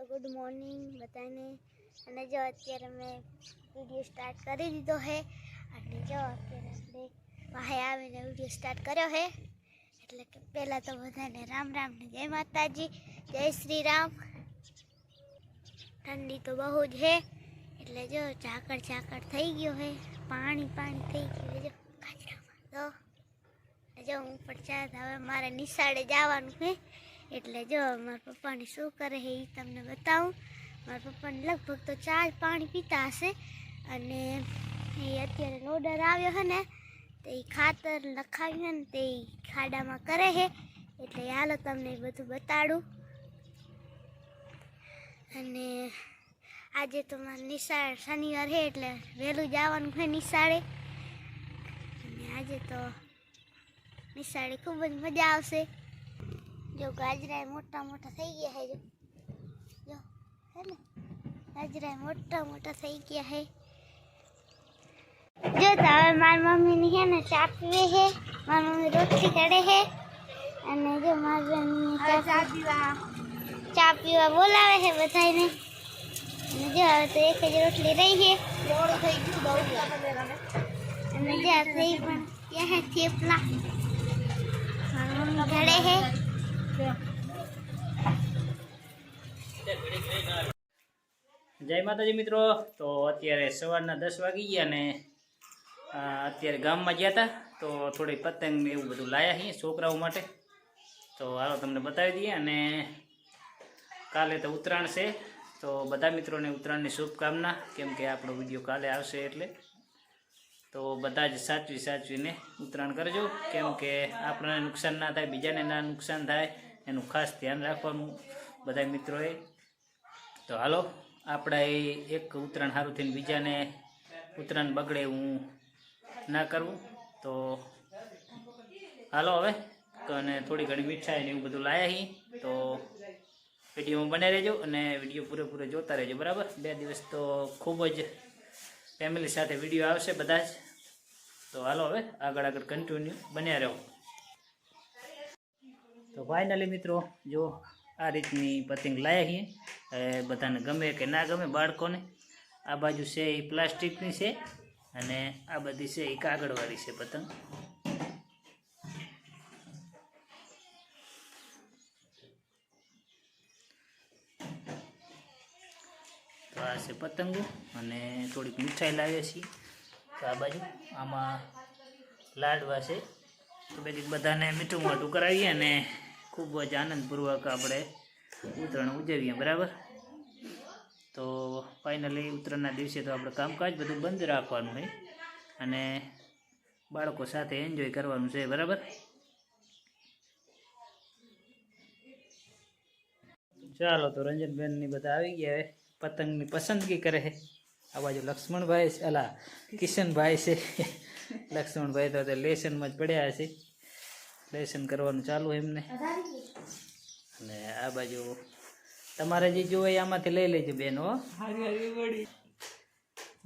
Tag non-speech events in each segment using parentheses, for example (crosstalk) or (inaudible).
તો good morning બધાને. અને જો અત્યારે મેં વીડિયો સ્ટાર્ટ કરી દીધો છે અને જો અત્યારે આપણે વાહે આવીને વીડિયો સ્ટાર્ટ કર્યો છે એટલે કે પહેલાં તો બધાને રામ રામ ને જય માતાજી, જય શ્રી રામ. ઠંડી તો બહુ જ છે એટલે જો ઝાકળ ઝાકળ થઈ ગયો છે પાણી પાણી થઈ ગયું જો તો. જો હું પણ ચાલ હવે મારે નિશાળે જવાનું છે એટલે જો મારા પપ્પાને શું કરે છે એ તમને બતાવું. મારા પપ્પાને લગભગ તો ચા પાણી પીતા હશે અને એ અત્યારે લોડર આવ્યો છે ને, તે ખાતર લખાવ્યું ને, તે ખાડામાં કરે છે એટલે હાલો તમને બધું બતાડું. અને આજે તો મારે નિશાળ શનિવાર છે એટલે વહેલું જવાનું છે નિશાળે. અને આજે તો નિશાળે ખૂબ જ મજા આવશે. જો ગાજરા મોટા મોટા થઈ ગયા છે જો જો હે ને ગાજરા મોટા મોટા થઈ ગયા છે જો તો હવે મારી મમ્મીની છે ને ચા પીવે છે મારી મમ્મી રોટલી કરે છે અને જો મારી મમ્મી ચા પીવા ચા પીવા બોલાવે છે બધાને અને જો હવે તો એક જ રોટલી રહી છે અને જો થઈ પણ ત્યાં હે થેપલા મારી મમ્મી ઘડે છે જય માતાજી મિત્રો. તો અત્યારે સવારના દસ વાગી ગયા અને અત્યારે ગામમાં ગયા હતા તો થોડી પતંગ એવું બધું લાયા છીએ છોકરાઓ માટે. તો હાલો તમને બતાવી દઈએ અને કાલે તો ઉત્તરાયણ છે. તો બધા મિત્રોને ઉત્તરાયણની શુભકામના, કેમ કે આપણો વીડિયો કાલે આવશે એટલે. તો બધા જ સાચવી સાચવીને ઉત્તરાયણ કરજો. કેમ કે આપણને નુકસાન ના થાય, બીજાને ના નુકસાન થાય. એનું ખાસ ધ્યાન રાખવાનું બધા મિત્રોએ. તો હાલો, આપણા એ એક ઉત્તરાયણ સારું થઈને બીજાને ઉત્તરાયણ બગડે હું ના કરવું તો હાલો હવે, અને થોડી ઘણી મીઠાઈ ને એવું બધું લાયા હી. તો વિડીયોમાં બને રહેજો અને વીડિયો પૂરેપૂરો જોતા રહેજો, બરાબર? બે દિવસ તો ખૂબ જ ફેમિલી સાથે વીડિયો આવશે બધા જ. તો હાલો હવે, આગળ આગળ કન્ટિન્યુ બન્યા રહો. તો ફાઇનલી મિત્રો, જો આ રીતની પતંગ લાયા છીએ બધાને ગમે કે ના ગમે બાળકોને, આ બાજુ છે એ પ્લાસ્ટિકની છે અને આ બધી છે એ કાગળવાળી છે પતંગ. તો આ છે પતંગો અને થોડીક મીઠાઈ લાવીએ છીએ. તો આ બાજુ આમાં લાડવા છે. તો બધી બધાને મીઠું માઠું કરાવીએ અને ખૂબ જ આનંદપૂર્વક આપણે ઉત્તરાયણ ઉજવીએ, બરાબર? તો ફાઇનલી ઉત્તરાયણના દિવસે તો આપણે કામકાજ બધું બંધ રાખવાનું હોય અને બાળકો સાથે એન્જોય કરવાનું છે, બરાબર? ચાલો તો રંજનબેનની બધા આવી ગયા હવે. પતંગની પસંદગી કરે આ બાજુ લક્ષ્મણભાઈ છે, અલા, કિશનભાઈ છે. લક્ષ્મણભાઈ તો લેસનમાં જ પડ્યા છે. લેસન કરવાનું ચાલુ એમને. અને આ બાજુ તમારે જે જોવે એ આમાંથી લઈ લેજો બેન હો.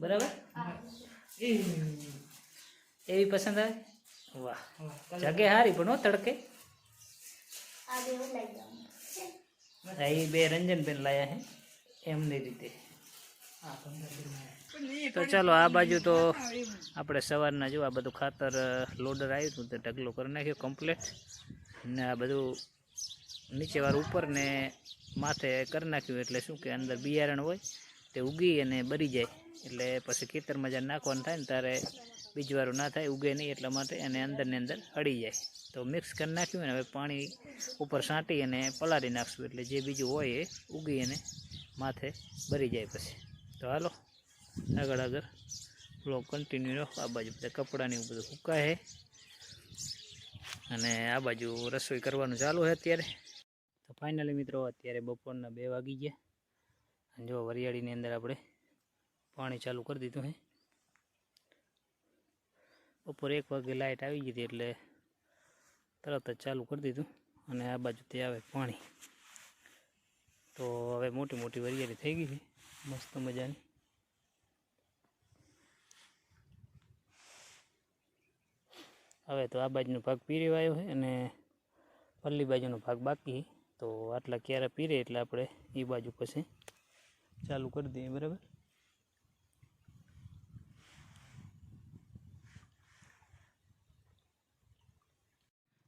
બરાબર? એવી પસંદ આવે? વાહ. જગે હારી પણ હો તડકે. હા, એ બે રંજનબેન લાયા હે એમની રીતે. તો ચાલો, આ બાજુ તો આપણે સવારના જો આ બધું ખાતર લોડર આવ્યું હતું તે ઢગલો કરી નાખ્યો કમ્પ્લેટ ને આ બધું નીચે વાર ઉપર ને માથે કરી નાખ્યું એટલે શું કે અંદર બિયારણ હોય તે ઉગી અને બરી જાય. એટલે પછી ખેતરમાં જ્યારે નાખવાનું થાય ને ત્યારે બીજવારું ના થાય, ઉગે નહીં એટલા માટે અને અંદરની અંદર હળી જાય. તો મિક્સ કરી નાખ્યું ને હવે પાણી ઉપર છાંટી અને પલાળી નાખશું. એટલે જે બીજું હોય એ ઉગી અને માથે ભરી જાય પછી. તો હાલો આગળ આગળ બ્લોક કન્ટિન્યુ રહો આ બાજુ બધા કપડાને બધું સુકાય છે. અને આ બાજુ રસોઈ કરવાનું ચાલુ છે અત્યારે. તો ફાઇનલી મિત્રો, અત્યારે બપોરના બે વાગી ગયા. અને જો વરિયાળીની અંદર આપણે પાણી ચાલુ કરી દીધું છે. બપોરે એક વાગે લાઇટ આવી ગઈ હતી એટલે તરત જ ચાલુ કરી દીધું. અને આ બાજુથી આવે પાણી. તો હવે મોટી મોટી વરિયાળી થઈ ગઈ છે. મસ્ત મજાની. હવે તો આ બાજુનો ભાગ પીરી વાયો છે અને પલ્લી બાજુનો ભાગ બાકી તો તો આટલા ક્યારે પીરે એટલે આપણે એ બાજુ પછી ચાલુ કરી દઈએ, બરાબર?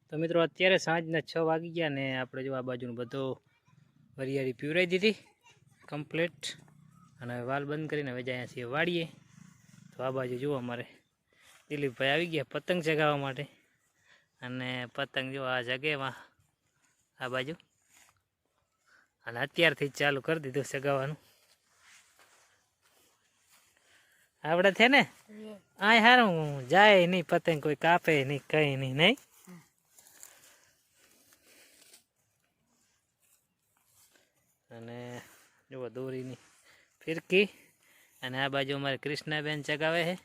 તો મિત્રો, અત્યારે સાંજના છ વાગી ગયા ને આપણે જો આ બાજુનું બધો વરિયાળી પીવરાઈ દીધી કમ્પ્લીટ અને હવે વાલ બંધ કરીને હવે જાય છીએ વાળીએ તો આ બાજુ જુઓ અમારે. દિલીપભાઈ આવી ગયા પતંગ ચગાવવા માટે. અને પતંગ જો આ જગ્યામાં આ બાજુ. અને અત્યારથી જ ચાલુ કરી દીધું ચગાવવાનું. આપણે છે ને? આ હારું જાય નહીં પતંગ કોઈ કાપે નહીં કંઈ નહીં નહીં અને જુઓ દોરીની ફિરકી. અને આ બાજુ અમારે કૃષ્ણાબેન ચગાવે છે.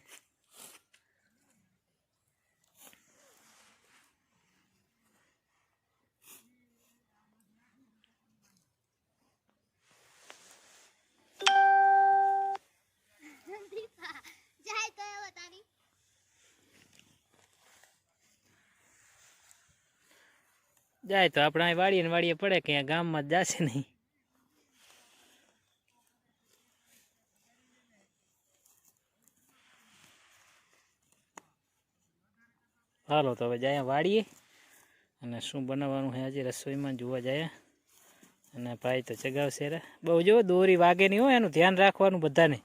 જાય તો આપણે ને વાળીએ પડે કે ગામમાં જ જશે નહીં. હાલો તો હવે જાય વાળીએ. અને શું બનાવવાનું છે આજે રસોઈમાં જોવા જાય. અને ભાઈ તો ચગાવશે રે. બહુ જો દોરી વાગે નહીં હોય એનું ધ્યાન રાખવાનું બધાને.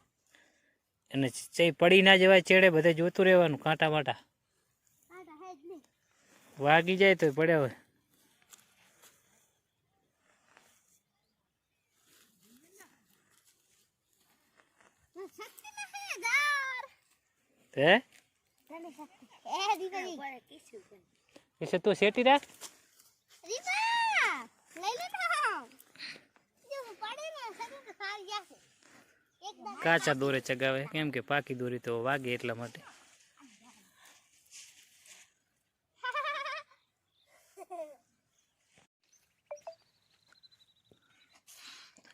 અને ચઈ પડી ના જવાય ચેડે બધે જોતું રહેવાનું કાંટા માટા વાગી જાય તો પડ્યા હોય. હે (laughs) એ દીકરી પડે કીશું પણ વિશે તું સેટી રાખ. રીપા લઈ લે તો જો પડે ને સગું તો સારી જશે. કાચા દોરે ચગાવે. કેમ કે પાકી દોરી તો વાગે એટલા માટે. (laughs)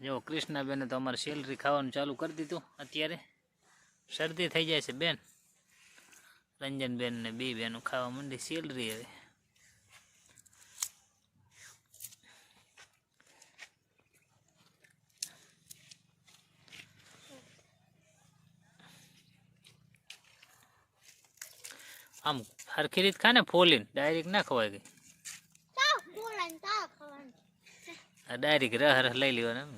જો કૃષ્ણાબેને તો અમારે સેલરી ખાવાનું ચાલુ કરી દીધું અત્યારે. શરદી થઈ જાય છે બેન. રંજનબેન ને બે બેનો ખાવા માંડી સેલરી હવે. આમ હરખી રીત ખાને ફોલીને ડાયરેક્ટ ના ખવાય ગઈ ડાયરેક્ટ રહ રહ લઈ લેવાના એમ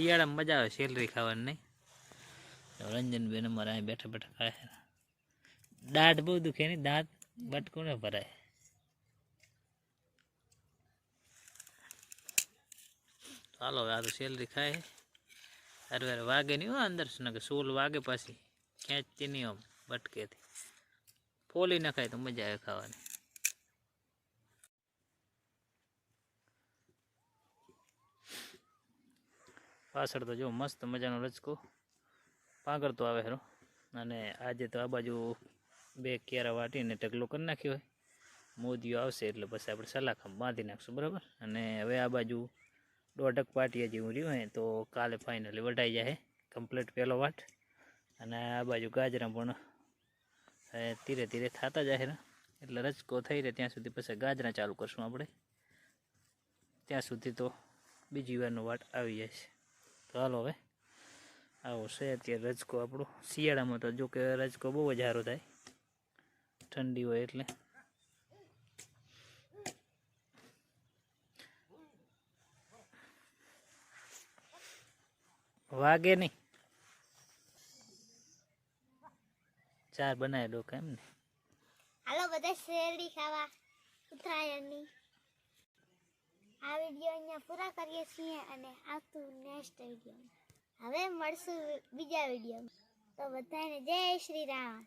શિયાળામાં મજા આવે સેલરી ખાવાની નહીં. રંજનબેન અમારે અહીં બેઠા બેઠા ખાય. દાંત બહુ દુખે નહીં, દાંત બટકું ભરાય. ચાલો હવે આ સેલરી ખાય. અરે અરે વાગે નહીં હો, અંદર કે સોલ વાગે પાછી. ખેંચતી નહીં આમ બટકેથી ફોલી નખાય તો મજા આવે ખાવાની. પાછળ તો જો મસ્ત મજાનો રચકો પાંગરતો આવે હેરો. અને આજે તો આ બાજુ બે કેરા વાટીને ઢગલો કરી નાખ્યો હોય. મોદીઓ આવશે એટલે પછી આપણે સલાખમ બાંધી નાખશું, બરાબર? અને હવે આ બાજુ દોઢક પાટિયા જેવું રહ્યું હોય તો કાલે ફાઇનલી વઢાઈ જાય કમ્પ્લીટ પહેલો વાટ. અને આ બાજુ ગાજરા પણ ધીરે ધીરે થતા જાય એટલે રચકો થઈ રહે ત્યાં સુધી પછી ગાજરા ચાલુ કરશું આપણે. ત્યાં સુધી તો બીજી વારનો વાટ આવી જાય છે. હાલો હવે. આવો છે અત્યારે રજકો આપણો. શિયાળામાં તો જો કે રજકો બહુ સારો થાય. ઠંડી હોય એટલે. વાગે નહીં. ચાર બનાવે ડોકા એમ ને હાલો, બધા શેરડી ખાવા. ઉત્તરાયણની આ વીડિયો અહીંયા પૂરા કરીએ છીએ અને આવતું નેક્સ્ટ વીડિયો હવે મળશું બીજા વીડિયો તો બધાને જય શ્રી રામ.